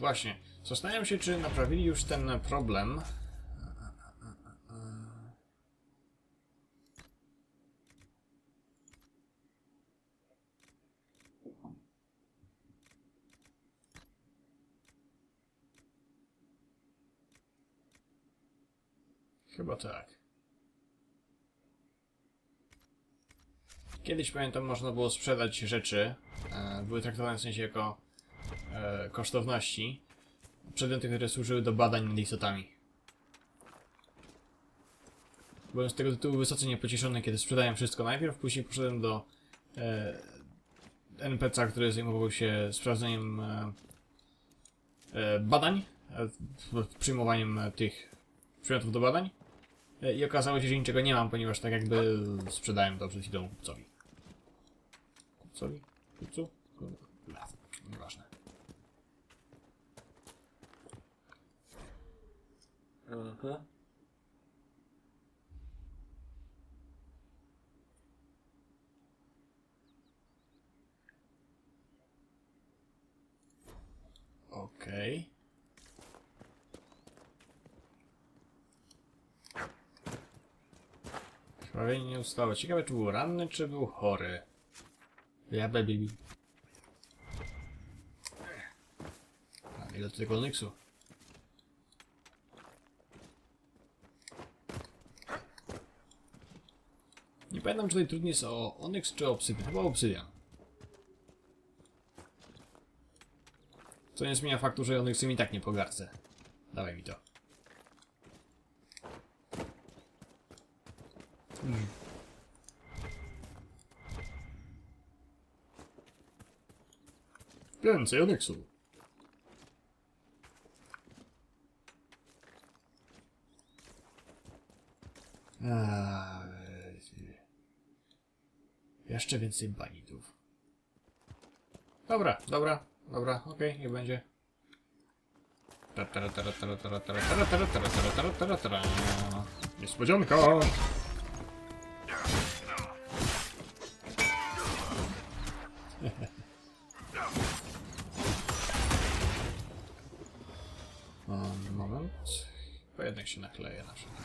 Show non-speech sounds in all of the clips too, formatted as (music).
Właśnie. Zastanawiam się, czy naprawili już ten problem. Chyba tak. Kiedyś pamiętam, można było sprzedać rzeczy. E, były traktowane w sensie jako e, kosztowności. Przedmioty, które służyły do badań nad istotami. Byłem z tego tytułu wysoce niepocieszony, kiedy sprzedałem wszystko najpierw, później poszedłem do e, NPC, który zajmował się sprawdzeniem e, e, badań, e, przyjmowaniem e, tych przedmiotów do badań. E, I okazało się, że niczego nie mam, ponieważ tak jakby sprzedałem to przed chwilą kupcowi. Kupcowi? Kupcu? Nieważne. Aha. Okej. Krwawienie nie ustało. Ciekawe, czy był ranny, czy był chory. Ja baby. A ile tego Onyxu? Nie pamiętam, czy tutaj trudniej jest o Onyx czy Obsydian. Chyba Obsydian. Co nie zmienia faktu, że Onyxem i tak nie pogardzę. Dawaj mi to. Hmm. Więcej Onyxu. Jeszcze więcej banidów. Dobra, dobra, dobra, okej, okay, nie będzie. Niespodzianka! Moment. Bo jednak się nachleje na wszelki.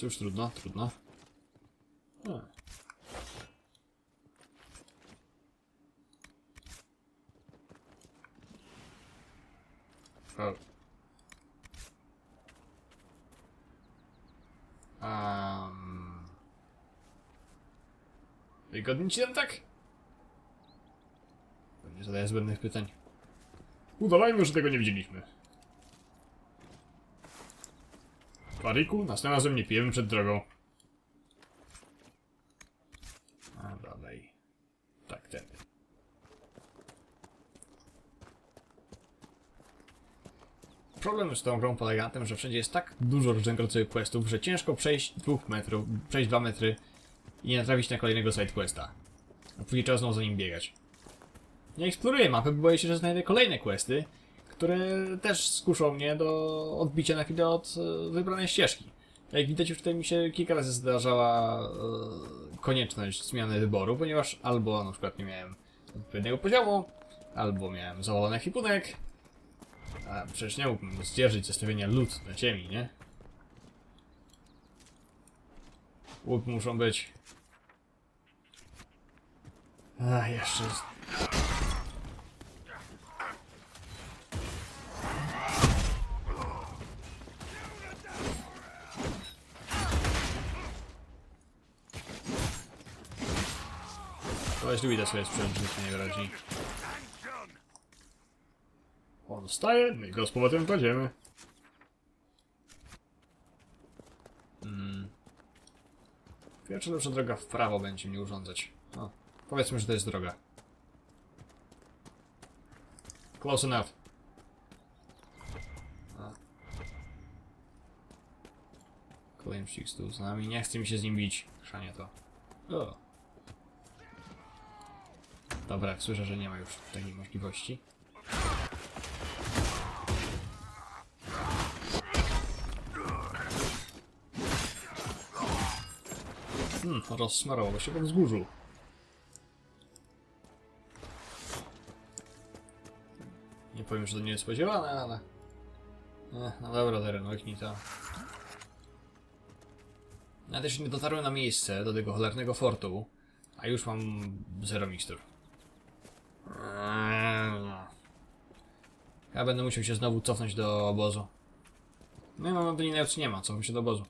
Це ж трудна, трудна. А. А. А. Вигодно чи там так? Nie zadając zbędnych pytań. Udawajmy, że tego nie widzieliśmy. Fariku, następnym razem nie pijemy przed drogą. A dalej. Tak, ten. Problem z tą grą polega na tym, że wszędzie jest tak dużo różnego rodzaju questów, że ciężko przejść dwóch metrów, przejść dwa metry i nie natrafić na kolejnego side questa. A później trzeba znowu za nim biegać. Nie eksploruję mapy, bo boję się, że znajdę kolejne questy, które też skuszą mnie do odbicia na chwilę od e, wybranej ścieżki. Jak widać, już tutaj mi się kilka razy zdarzała e, konieczność zmiany wyboru, ponieważ albo na przykład nie miałem odpowiedniego poziomu, albo miałem zawalony ekwipunek, a przecież nie mógłbym zdzierżyć zestawienia lód na ziemi, nie? Łup muszą być. A, jeszcze. Koleś lubi te swoje sprzęty, nic nie wyrazi. On wstaje, my go z powrotem kładziemy. Mm. Pierwsza lepsza droga w prawo będzie mnie urządzać. Powiedzmy, że to jest droga. Close enough. Kolejny tu z nami. Nie chce mi się z nim bić. Chrzanie to. O. Dobra, słyszę, że nie ma już takiej możliwości. Hmm, rozsmarowało się po wzgórzu. Nie powiem, że to nie jest spodziewane, ale... Eh, no dobra, teren, łyknij to. Ja też nie dotarłem na miejsce do tego cholernego fortu, a już mam zero mikstur. Eee. Ja będę musiał się znowu cofnąć do obozu. No i mam do niej nie ma, cofam się do obozu.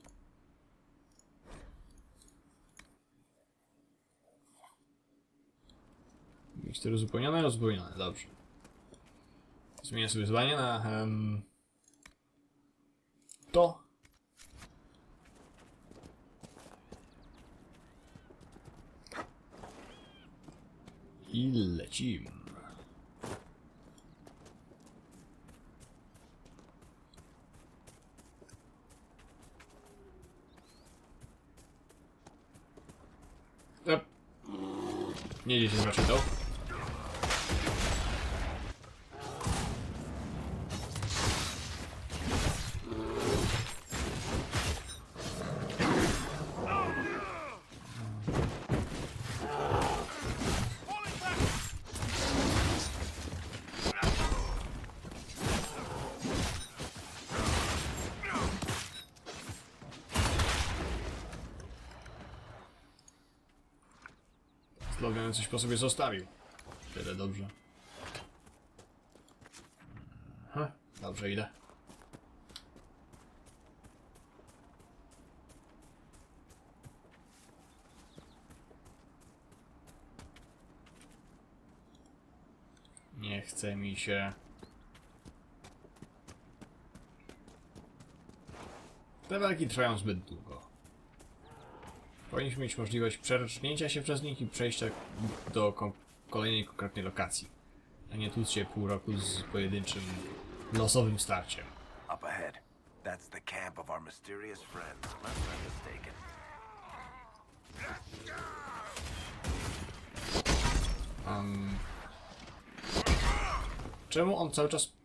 Mikstury uzupełnione, uzupełnione, dobrze. Zmienię sobie wyzwanie na em, to. I lecimy. Nie idzie się to. Slogan coś po sobie zostawił. Tyle dobrze. Aha, dobrze idę. Nie chce mi się. Te walki trwają zbyt długo. Powinniśmy mieć możliwość przercznięcia się przez nich i przejścia do kon kolejnej konkretnej lokacji. A nie tłuc się pół roku z pojedynczym losowym starciem. Up ahead. That's the camp of our mysterious friends, unless I'm mistaken. Um, czemu on cały czas...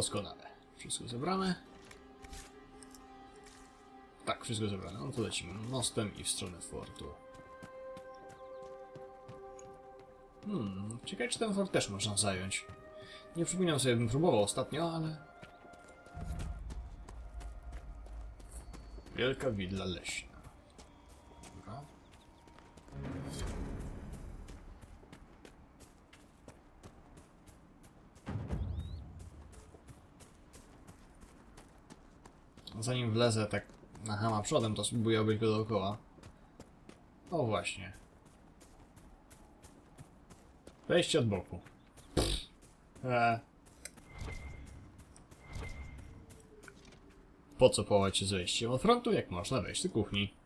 Doskonale. Wszystko zebrane. Tak, wszystko zebrane. No to lecimy mostem i w stronę fortu. Hmm, ciekawe czy ten fort też można zająć. Nie przypominam sobie, bym próbował ostatnio, ale... Wielka willa leśna. Zanim wlezę tak na hama przodem, to spróbuję obejść go dookoła. O właśnie. Wejście od boku. Eee. Po co połać się z wejściem od frontu, jak można wejść do kuchni?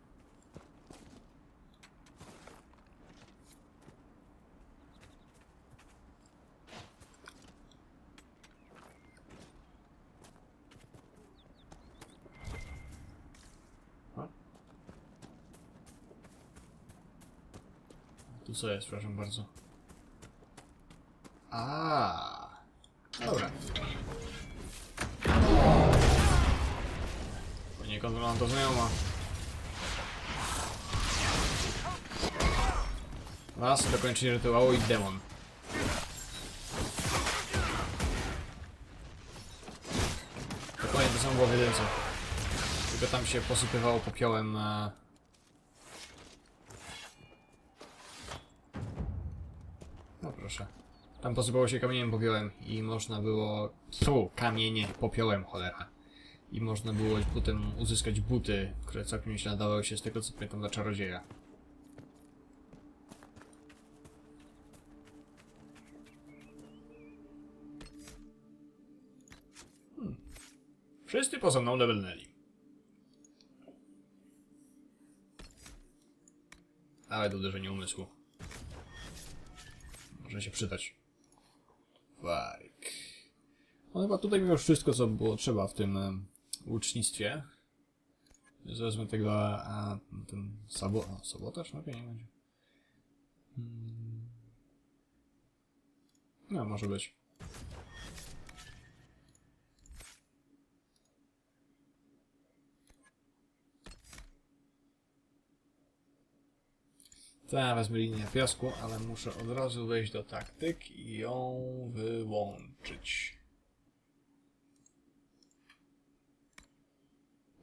Tu co jest, proszę bardzo. A, Dobra. Poniekąd wygląda to znajoma. Raz, dokończenie rytuału i demon. Dokładnie to samo było w jedynce. Tylko tam się posypywało popiołem e... proszę. Tam posypało się kamieniem popiołem i można było... Su, kamienie popiołem, cholera. I można było potem uzyskać buty, które całkiem nieźle nadawały się z tego co pamiętam dla czarodzieja. Hmm. Wszyscy poza mną levelnęli. Ale uderzenie umysłu. Może się przydać. Wark. No chyba tutaj miał wszystko, co było trzeba w tym em, łucznictwie. Wezmę tego, a, ten sabo... Sabotaż? No nie będzie. Hmm. No, może być. Tak, wezmę linię piasku, ale muszę od razu wejść do taktyk i ją wyłączyć.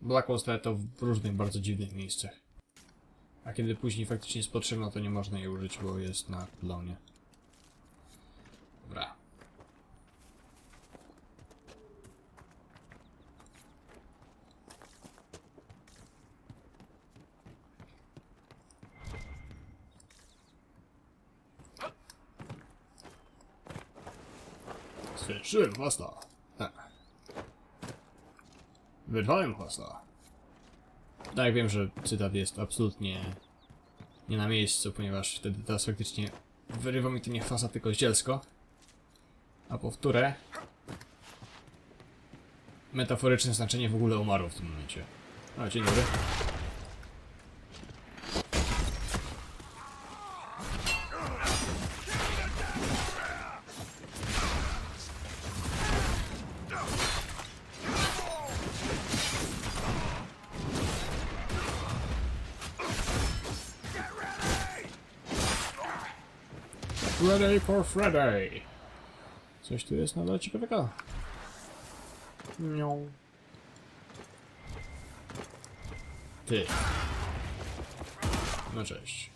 Blackwall stawia to w różnych bardzo dziwnych miejscach. A kiedy później faktycznie jest potrzebna, to nie można jej użyć, bo jest na cooldownie. Dobra. Zwęszyłem chwasta. Tak. Wyrwałem chwasta. Tak, wiem, że cytat jest absolutnie nie na miejscu, ponieważ wtedy teraz faktycznie wyrywa mi to nie chwasta, tylko zdzielsko. A powtórę... Metaforyczne znaczenie w ogóle umarło w tym momencie. O, dzień dobry. Friday. Coś tu jest nadal ciekawego? Nią. Ty. No cześć.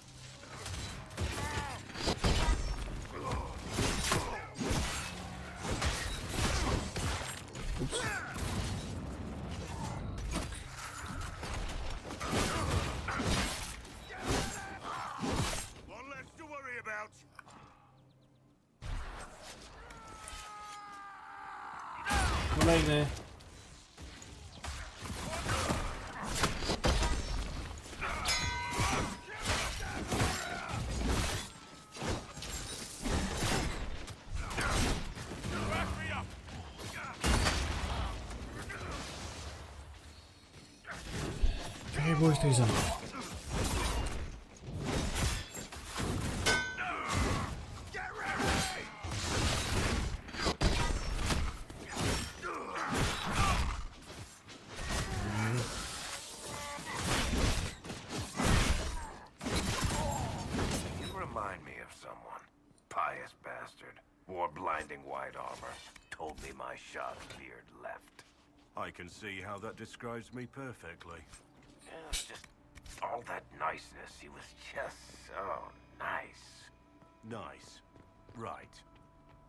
Kolejny. Nie remind me of someone. Pious bastard. Wore blinding white armor. Told me my shot beard left. I can see how that describes me perfectly. Yeah, just all that niceness. He was just so nice. Nice. Right.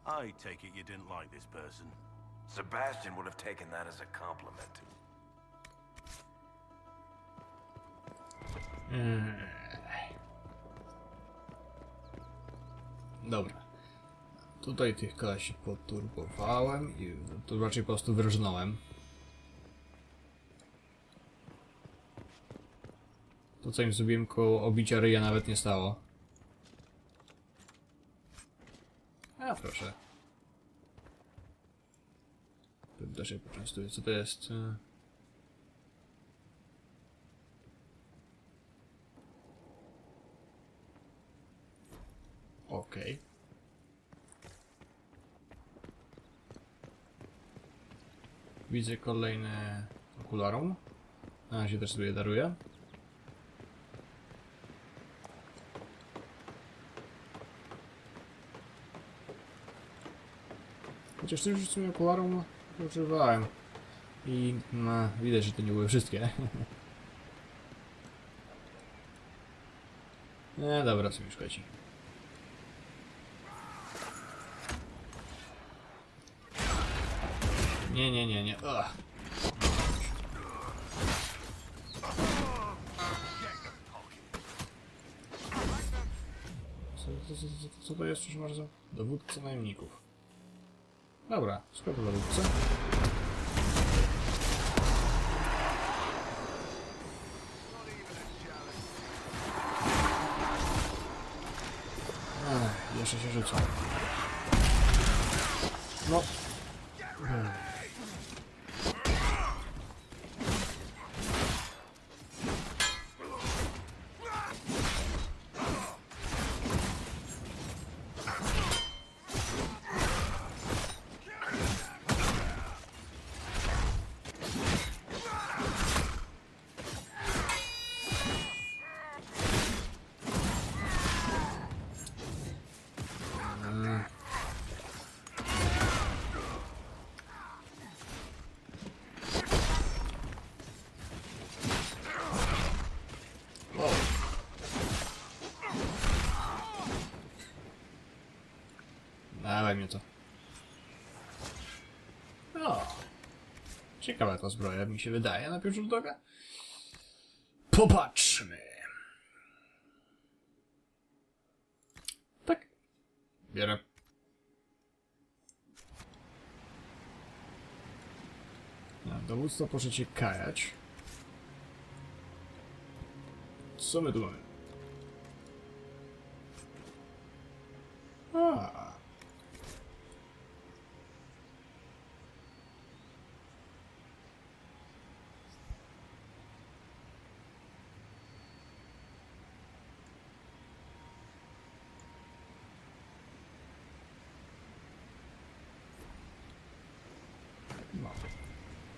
I take it you didn't like this person. Sebastian would have taken that as a compliment. Hmm. Dobra. Tutaj tych kolesi poturbowałem i to raczej po prostu wyrżnąłem. To co im zrobiłem koło obicia ryja nawet nie stało. A proszę. Też się poczęstuję. Co to jest? Okej. Widzę kolejne okularum. Na razie też sobie daruję. Chociaż już w sumie używałem. I no, widać, że to nie były wszystkie. (laughs) Nie, dobra, sobie szkodzi. Nie, nie, nie, nie. Ugh. Co, co, co, co, co to jest, proszę bardzo? Dowódca najemników. Dobra, skoro dowódca. Ech, jeszcze się rzucą. No. Dawaj mnie to. O. Ciekawa ta zbroja, mi się wydaje na pierwszy rzut oka. Popatrzmy. Tak. Bierę. Na dowództwo proszę cię kajać. Co my tu mamy? A. No.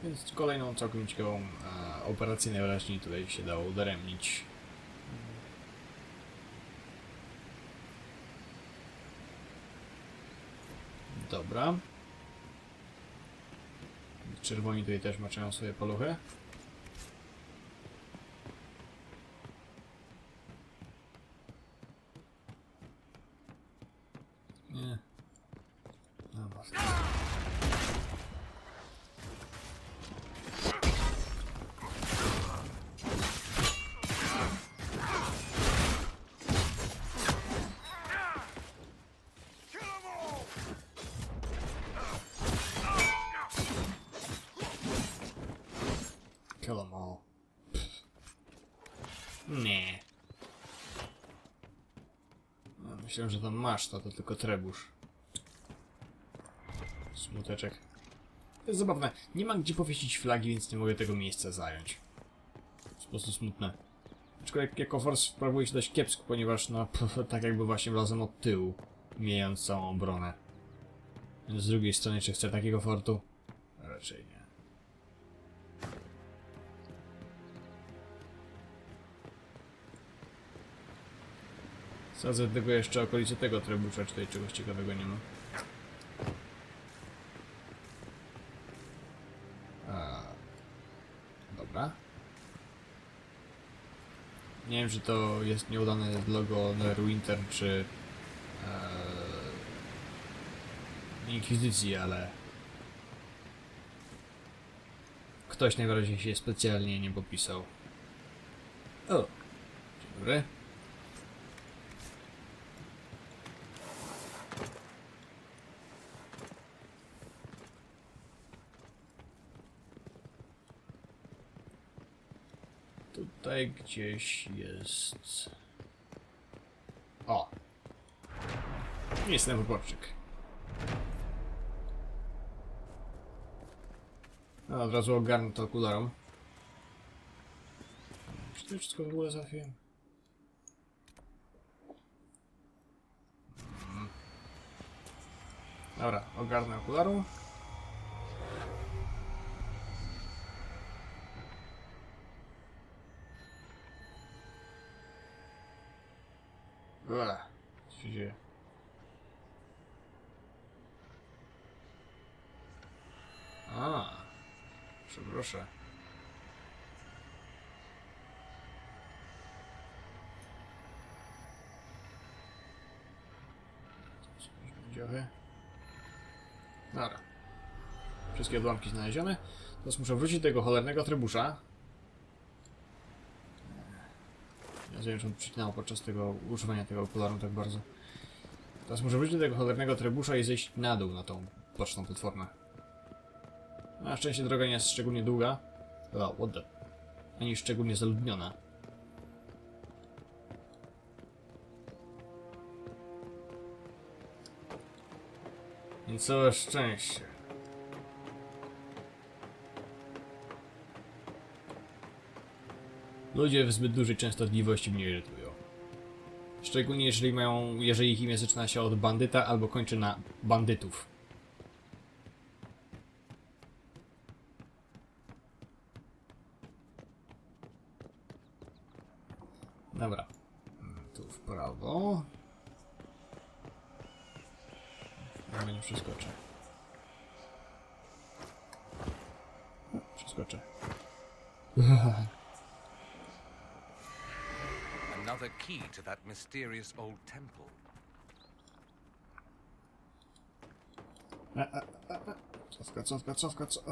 Więc kolejną całkiem ciekawą e, operację najwyraźniej tutaj się dało udaremnić. Dobra. Czerwoni tutaj też maczają swoje paluchy. Nie. Dobra. Kill them all. Nie. No, myślałem, że tam masz to, to tylko trebusz. Smuteczek. To jest zabawne. Nie mam gdzie powiesić flagi, więc nie mogę tego miejsca zająć. To jest po prostu smutne. Aczkolwiek jako force sprawuje się dość kiepsko, ponieważ no, (laughs) tak jakby właśnie wlazłem od tyłu, mijając całą obronę. Z drugiej strony, czy chcę takiego fortu? Raczej nie. Sadzę tylko jeszcze okolice tego trebusza, czy tutaj czegoś ciekawego nie ma. A, dobra. Nie wiem, czy to jest nieudane logo Neverwinter, czy e, Inkwizycji, ale ktoś najwyraźniej się specjalnie nie popisał. O, dzień dobry. Tutaj gdzieś jest. O! Miejsce na wyborczyk. No, od razu ogarnę to okularą. Czy to wszystko w ogóle załatwiłem? Mm. Dobra, ogarnę okularą. Ua, co się dzieje? A, przeproszę. Dziochy. Dobra. Wszystkie odłamki znalezione. Teraz muszę wrócić do tego cholernego trybusza. Ja wiem, że on przycinało podczas tego używania tego okularu tak bardzo. Teraz muszę wrócić do tego cholernego trybusza i zejść na dół na tą boczną platformę. Na szczęście droga nie jest szczególnie długa. O, what the... Ani szczególnie zaludniona. I całe szczęście. Ludzie w zbyt dużej częstotliwości mnie irytują. Szczególnie jeżeli mają, jeżeli ich imię zaczyna się od bandyta albo kończy na bandytów. Dobra. Tu w prawo. Ja nie przeskoczę. Przeskoczę. (laughs) Another key to that mysterious old temple. Cofka, cofka, cofka, co...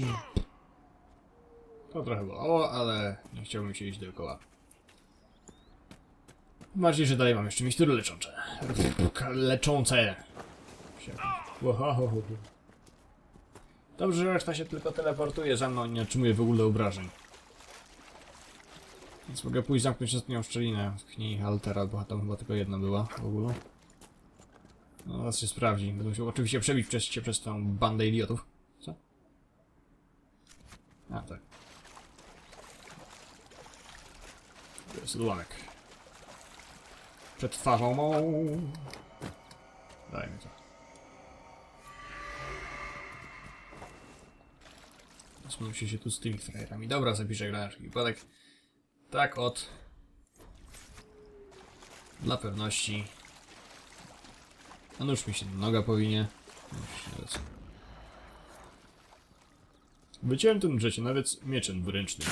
Hmm. To trochę bolało, ale nie chciałbym się iść dookoła. Bardziej, że dalej mam jeszcze mistury leczące. Leczące. Łohohoho. Dobrze, że reszta się tylko teleportuje za mną i nie otrzymuje w ogóle obrażeń. Więc mogę pójść zamknąć ostatnią szczelinę w kniei Altera, bo tam chyba tylko jedna była w ogóle. No, zaraz się sprawdzi. Będę musiał oczywiście przebić przez się przez tą bandę idiotów. A, tak. To jest odłamek. Przed twarzą mą. Daj mi to. Zmienił się tu z tymi frajerami. Dobra, zapiszę wszelki wypadek. Tak od. Dla pewności. A nóż mi się noga powinie. Już nie lecę. Wyciąłem ten brzecie nawet mieczem dwuręcznym.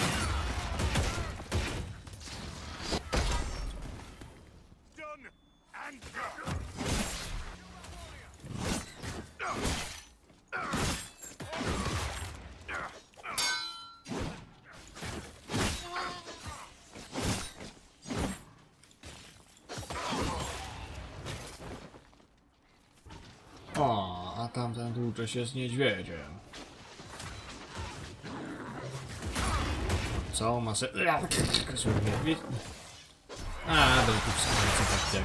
O, a tamten tłucze się z niedźwiedziem. Całą masę... Niedźwiedź... A, będę tu co tak jak...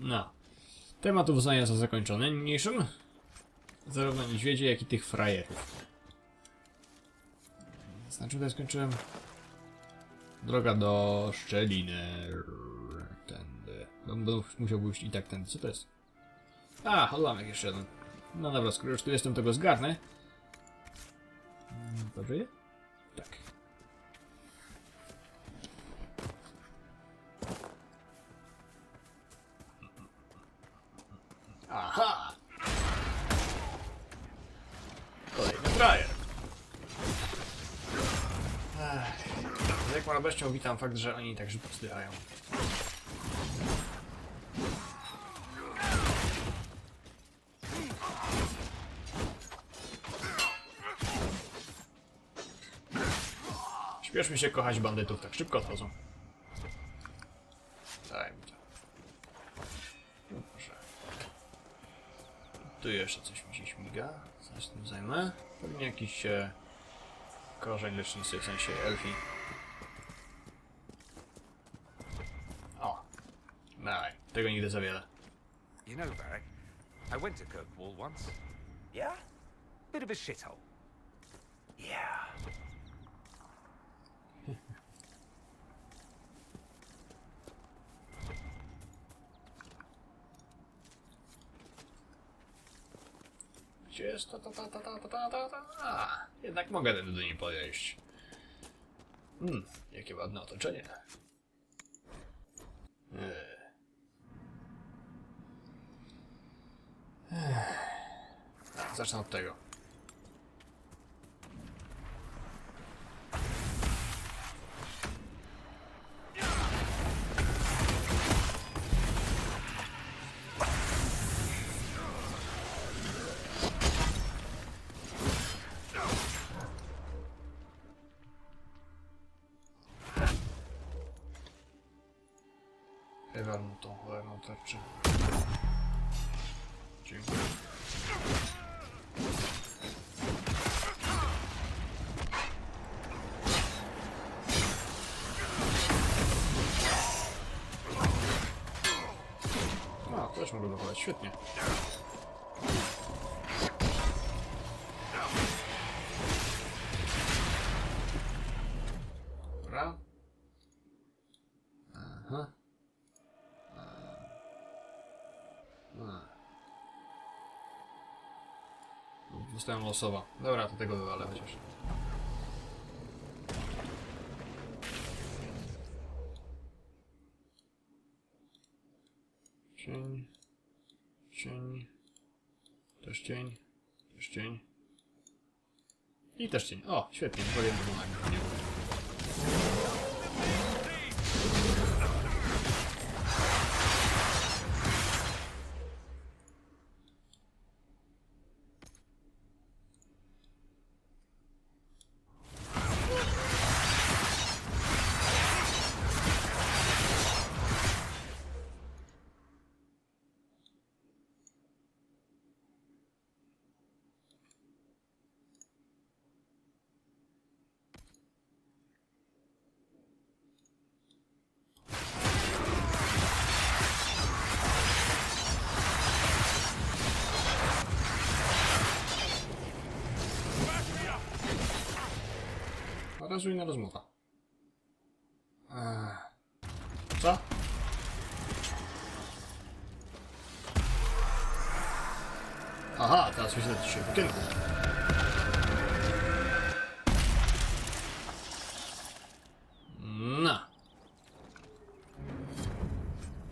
No. Temat uznania za zakończony. Niniejszym zarówno niedźwiedzie, jak i tych frajerów. Znaczy, tutaj skończyłem. Droga do szczeliny. No, Będę musiał pójść i tak tędy. Co to jest? A, odłamek jeszcze jeden. No dobra, skoro już tu jestem, to go zgarnę. Mm, Dobrze je? Tak. Aha! Kolejny frajer. Jaką radością witam fakt, że oni tak szybko zdychają. Śpieszmy się kochać bandytów, tak szybko odchodzą. Daj mi to. Proszę. Tu jeszcze coś mi się śmiga. Coś tym zajmę. Pewnie jakiś e, korzeń lecznicy, w sensie elfi. O. Daj, tego nigdy za wiele. You know, Varric, I went to Kirkwall once. Yeah? Bit of a shithole. Yeah. Gdzie jest ta ta ta ta ta ta ta ta ta A, Jednak mogę do niej podejść. Hmm, jakie ładne otoczenie. Eee. Zacznę od tego. Wywal mu tą cholerną tarczę. Dziękuję. A, też mogę dochować, świetnie. Dostałem losowa. Dobra, to tego wywalę chociaż. Cień. Cień. Też cień. Też cień. I też cień. O, świetnie, wywaliłem to na nie Rozujna rozmowa. Eee. Co? Aha, teraz wyślę się w okienku. No.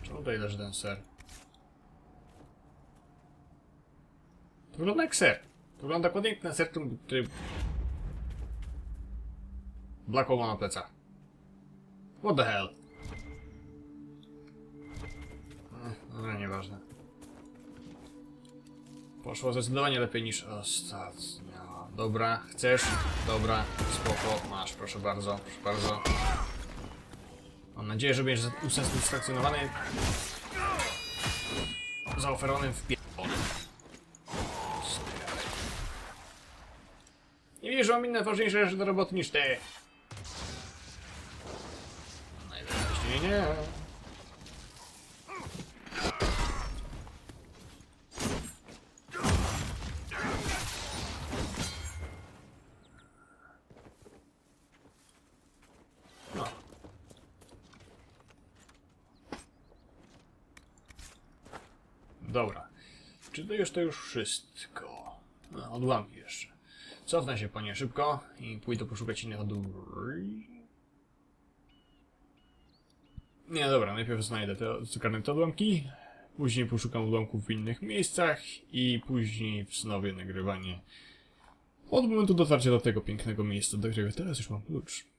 Czemu tutaj leży ten ser? To wygląda jak ser. To wygląda dokładnie jak ten ser, który- ma na plecach. What the hell? Ech, Dobra, nieważne. Poszło zdecydowanie lepiej niż ostatnio. Dobra, chcesz? Dobra, spoko, masz, proszę bardzo, proszę bardzo. Mam nadzieję, że będziesz usatysfakcjonowany zaoferowanym w Nie wiesz, że mam inne ważniejsze rzeczy do roboty niż ty. Najwyraźniej nie. No. Dobra. Czy to już to już wszystko? No, odłamki jeszcze. Cofnę się panie szybko i pójdę poszukać innych odór. Nie, dobra, najpierw znajdę te zakarne te odłamki, później poszukam odłamków w innych miejscach i później wznowię nagrywanie od momentu dotarcia do tego pięknego miejsca, do którego teraz już mam klucz.